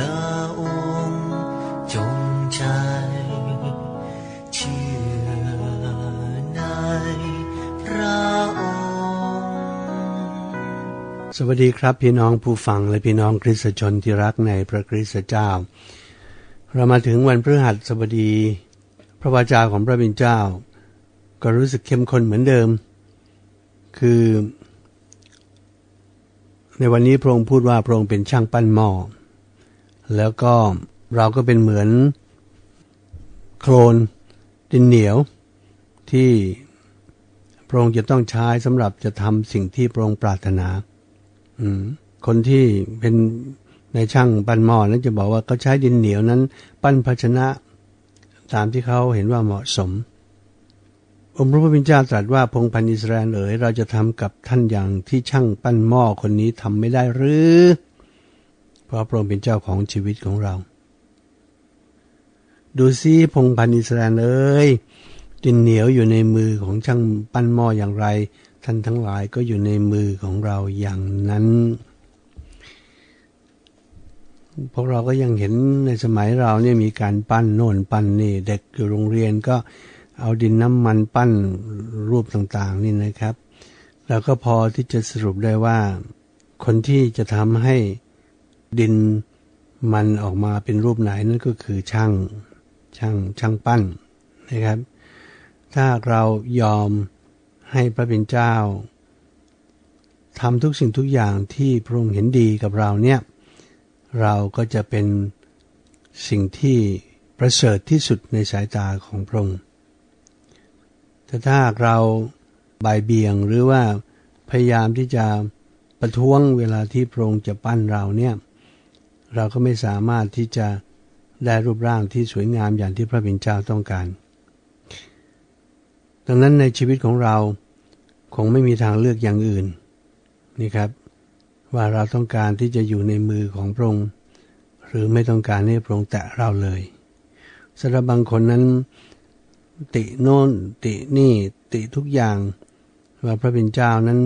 สวัสดีครับพี่น้องผู้ฟังและพี่น้องคริสตชนที่รักในพระคริสตเจ้า เรามาถึงวันพฤหัสบดี พระวาจาของพระบิณเจ้า ก็รู้สึกเข้มข้นเหมือนเดิม คือในวันนี้พระองค์พูดว่าพระองค์เป็นช่างปั้นหม้อ แล้วก็เราก็เป็นเหมือนโคลนดินเหนียวที่พระองค์จะต้องใช้สำหรับจะทำสิ่งที่พระองค์ปรารถนาคนที่เป็นในช่างปั้นหม้อนั้นจะบอกว่าเขาใช้ดินเหนียวนั้น ปั้นภาชนะ ตามที่เขาเห็นว่าเหมาะสม องค์พระผู้เป็นเจ้าตรัสว่าพงพันอิสราเอลเอ๋ยเราจะทำกับท่านอย่างที่ช่างปั้นหม้อคนนี้ทำไม่ได้หรือ เพราะพระองค์เป็นเจ้าของชีวิตของเรา ดูซิพงพันอิสราเอลเอ๋ยดินเหนียวอยู่ในมือของช่างปั้นหม้ออย่างไร ท่านทั้งหลายก็อยู่ในมือของเราอย่างนั้น พวกเราก็ยังเห็นในสมัยเราเนี่ยมีการปั้นโน่นปั้นนี่ เด็กอยู่โรงเรียนก็เอาดินน้ำมันปั้นรูปต่างๆนี่นะครับ แล้วก็พอที่จะสรุปได้ว่า คนที่จะทำให้ ดินมันออกมาเป็นรูปไหนนั่นก็คือช่างช่างช่างปั้นนะครับ ถ้าเรายอมให้พระเป็นเจ้าทำทุกสิ่งทุกอย่างที่พระองค์เห็นดีกับเราเนี่ยเราก็จะเป็นสิ่งที่ประเสริฐที่สุดในสายตาของพระองค์แต่ถ้าเราบ่ายเบี่ยงหรือว่าพยายามที่จะประท้วงเวลาที่พระองค์จะปั้นเราเนี่ย เราก็ไม่สามารถที่จะได้รูปร่างที่สวยงามอย่างที่พระบิดเจ้าต้องการ ดังนั้นในชีวิตของเราคงไม่มีทางเลือกอย่างอื่นนี่ครับ ว่าเราต้องการที่จะอยู่ในมือของพระองค์หรือไม่ต้องการให้พระองค์แตะเราเลยสำหรับบางคนนั้น ติโน่นตินี่ติทุกอย่าง ว่าพระเป็นเจ้านั้น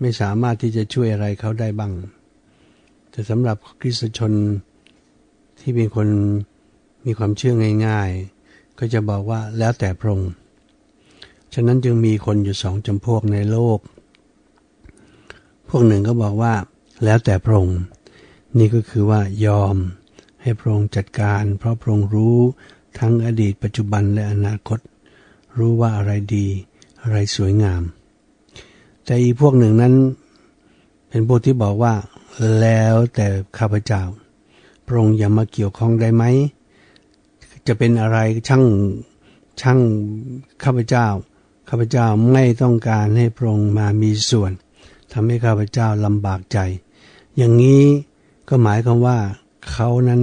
ไม่สามารถที่จะช่วยอะไรเขาได้บ้าง แต่สำหรับคริสตชนที่เป็นคนมีความเชื่อง่าย ๆ ก็จะบอกว่าแล้วแต่พระองค์ฉะนั้นจึงมีคนอยู่สองจำพวกในโลก พวกหนึ่งก็บอกว่าแล้วแต่พระองค์นี่ก็คือว่ายอมให้พระองค์จัดการ เพราะพระองค์รู้ทั้งอดีตปัจจุบันและอนาคต รู้ว่าอะไรดี อะไรสวยงาม แต่อีกพวกหนึ่งนั้น เป็นพวกที่บอกว่า แล้วแต่ข้าพเจ้าพระองค์อย่ามาเกี่ยวข้องได้ไหม จะเป็นอะไรช่างช่างข้าพเจ้า ข้าพเจ้าไม่ต้องการให้พระองค์มามีส่วนทำให้ข้าพเจ้าลำบากใจ อย่างนี้ก็หมายความว่าเขานั้น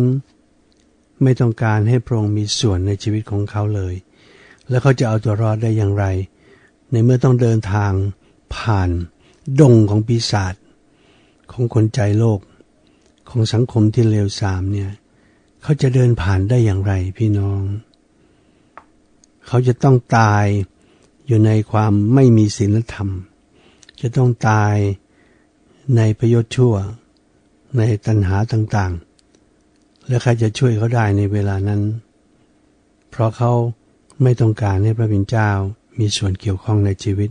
ไม่ต้องการให้พระองค์มีส่วนในชีวิตของเขาเลย แล้วเขาจะเอาตัวรอดได้อย่างไร ในเมื่อต้องเดินทางผ่านดงของปีศาจ ของคนใจโลก ของสังคมที่เลวทรามเนี่ยเขาจะเดินผ่านได้อย่างไรพี่น้อง เขาจะต้องตายอยู่ในความไม่มีศีลธรรม จะต้องตายในประโยชน์ชั่ว ในตัณหาต่างๆ และใครจะช่วยเขาได้ในเวลานั้น เพราะเขาไม่ต้องการให้พระบิดเจ้ามีส่วนเกี่ยวข้องในชีวิต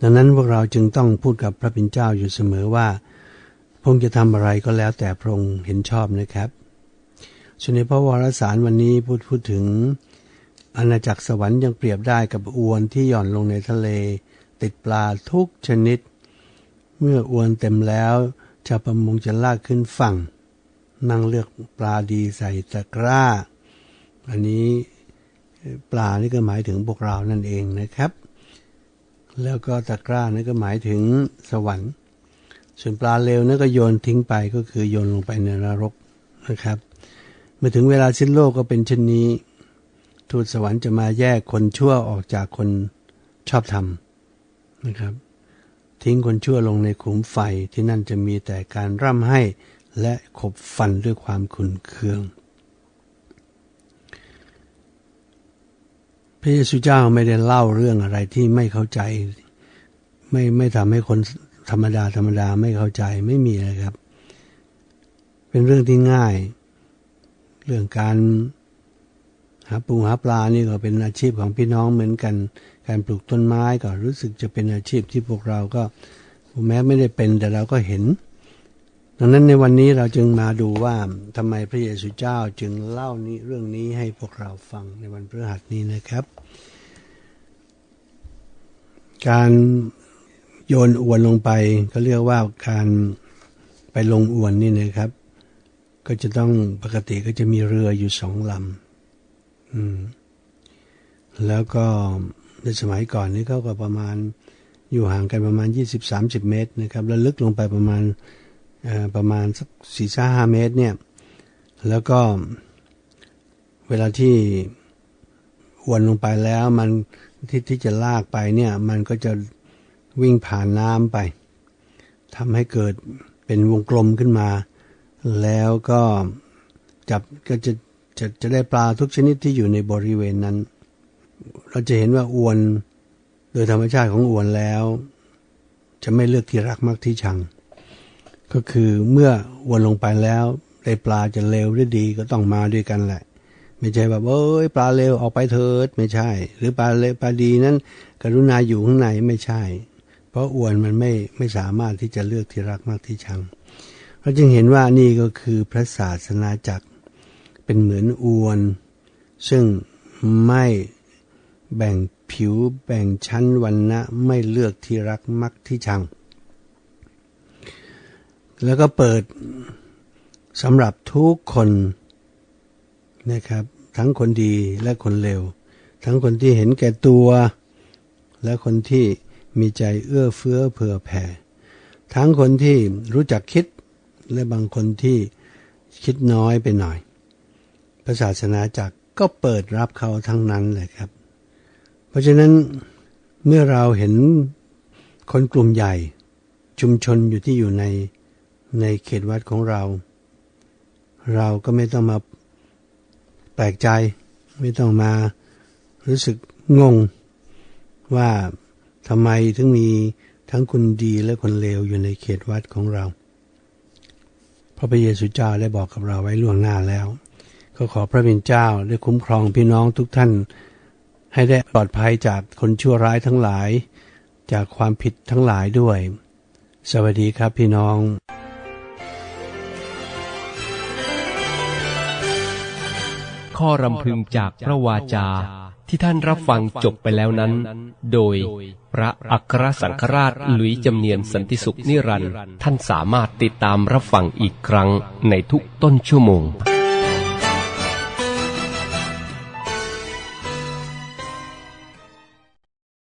ดังนั้นพวกเราจึงต้องพูดกับพระบิดเจ้าอยู่เสมอว่าพงจะทำอะไรก็แล้วแต่พระองค์เห็นชอบนะครับส่วนในพระวรสารวันนี้พูดพูดถึง อาณาจักรสวรรค์ยังเปรียบได้กับอวนที่หย่อนลงในทะเล ติดปลาทุกชนิด เมื่ออวนเต็มแล้วชาวประมงจะลากขึ้นฝั่ง นั่งเลือกปลาดีใส่ตะกร้า อันนี้ปลานี่ก็หมายถึงพวกเรานั่นเองนะครับ แล้วก็ตะกร้านี่นก็หมายถึงสวรรค์ ส่วนปลาเลวนั่นก็โยนทิ้งไปก็คือโยนลงไปในนรกนะครับ เมื่อถึงเวลาสิ้นโลกก็เป็นเช่นนี้ ทูตสวรรค์จะมาแยกคนชั่วออกจากคนชอบธรรมนะครับ ทิ้งคนชั่วลงในขุมไฟที่นั่นจะมีแต่การร่ำให้และขบฟันด้วยความขุนเคือง พระเยซูเจ้าไม่ได้เล่าเรื่องอะไรที่ไม่เข้าใจ ไม่ไม่ทำให้คนธรรมดาธรรมดาไม่เข้าใจไม่มีนะครับ เป็นเรื่องที่ง่าย เรื่องการหาปูหาปลานี่ก็เป็นอาชีพของพี่น้องเหมือนกัน การปลูกต้นไม้ก็รู้สึกจะเป็นอาชีพที่พวกเราก็แม้ไม่ได้เป็นแต่เราก็เห็น ดังนั้นในวันนี้เราจึงมาดูว่าทำไมพระเยซูเจ้าจึงเล่านี้เรื่องนี้ให้พวกเราฟังในวันพฤหัสนี้นะครับ การโยนอวนลงไปก็เรียกว่าการไปลงอวนนี่นะครับ ก็จะต้องปกติก็จะมีเรืออยู่สองลำอืมแล้วก็ในสมัยก่อนนี่เขาก็ประมาณอยู่ห่างกันประมาณ 20-30 เมตรนะครับ แล้วลึกลงไปประมาณ ประมาณสักสี่ห้าเมตรเนี่ย แล้วก็เวลาที่อวนลงไปแล้วมันที่ที่จะลากไปเนี่ย มันก็จะวิ่งผ่านน้ำไปทำให้เกิดเป็นวงกลมขึ้นมา แล้วก็จับก็จะจะจะได้ปลาทุกชนิดที่อยู่ในบริเวณนั้น เราจะเห็นว่าอวน โดยธรรมชาติของอวนแล้ว จะไม่เลือกที่รักมักที่ชัง ก็คือเมื่ออวนลงไปแล้วได้ปลาจะเลวหรือดีก็ต้องมาด้วยกันแหละ ไม่ใช่แบบเอ้ยปลาเลวออกไปเถิดไม่ใช่ หรือปลาเลวปลาดีนั้น กรุณาอยู่ข้างในไม่ใช่ เพราะอวนมันไม่ไม่สามารถที่จะเลือกที่รักมากที่ชังเราจึงเห็นว่านี่ก็คือพระศาสนาจักรเป็นเหมือนอวน ซึ่งไม่แบ่งผิวแบ่งชั้นวันนะไม่เลือกที่รักมักที่ชัง แล้วก็เปิดสำหรับทุกคนนะครับ ทั้งคนดีและคนเลวทั้งคนที่เห็นแก่ตัว และคนที่มีใจเอื้อเฟื้อเผื่อแผ่ ทั้งคนที่รู้จักคิดและบางคนที่คิดน้อยไปหน่อยพระศาสนาจักรก็เปิดรับเขาทั้งนั้นเลยครับ เพราะฉะนั้นเมื่อเราเห็นคนกลุ่มใหญ่ชุมชนอยู่ที่อยู่ใน ในเขตวัดของเรา เราก็ไม่ต้องมาแปลกใจ ไม่ต้องมารู้สึกงง ว่าทำไมถึงมีทั้งคนดีและคนเลวอยู่ในเขตวัดของเรา พระพระเยซูเจ้าได้บอกกับเราไว้ล่วงหน้าแล้ว ก็ขอพระบิดเจ้าได้คุ้มครองพี่น้องทุกท่าน ให้ได้ปลอดภัยจากคนชั่วร้ายทั้งหลาย จากความผิดทั้งหลายด้วย สวัสดีครับพี่น้อง ข้อรำพึงจากพระวาจา ที่ท่านรับฟังจบไปแล้วนั้น โดยพระอัครสังฆราชหลุยจำเนียนสันติสุขนิรันต์ท่านสามารถติดตามรับฟังอีกครั้งในทุกต้นชั่วโมง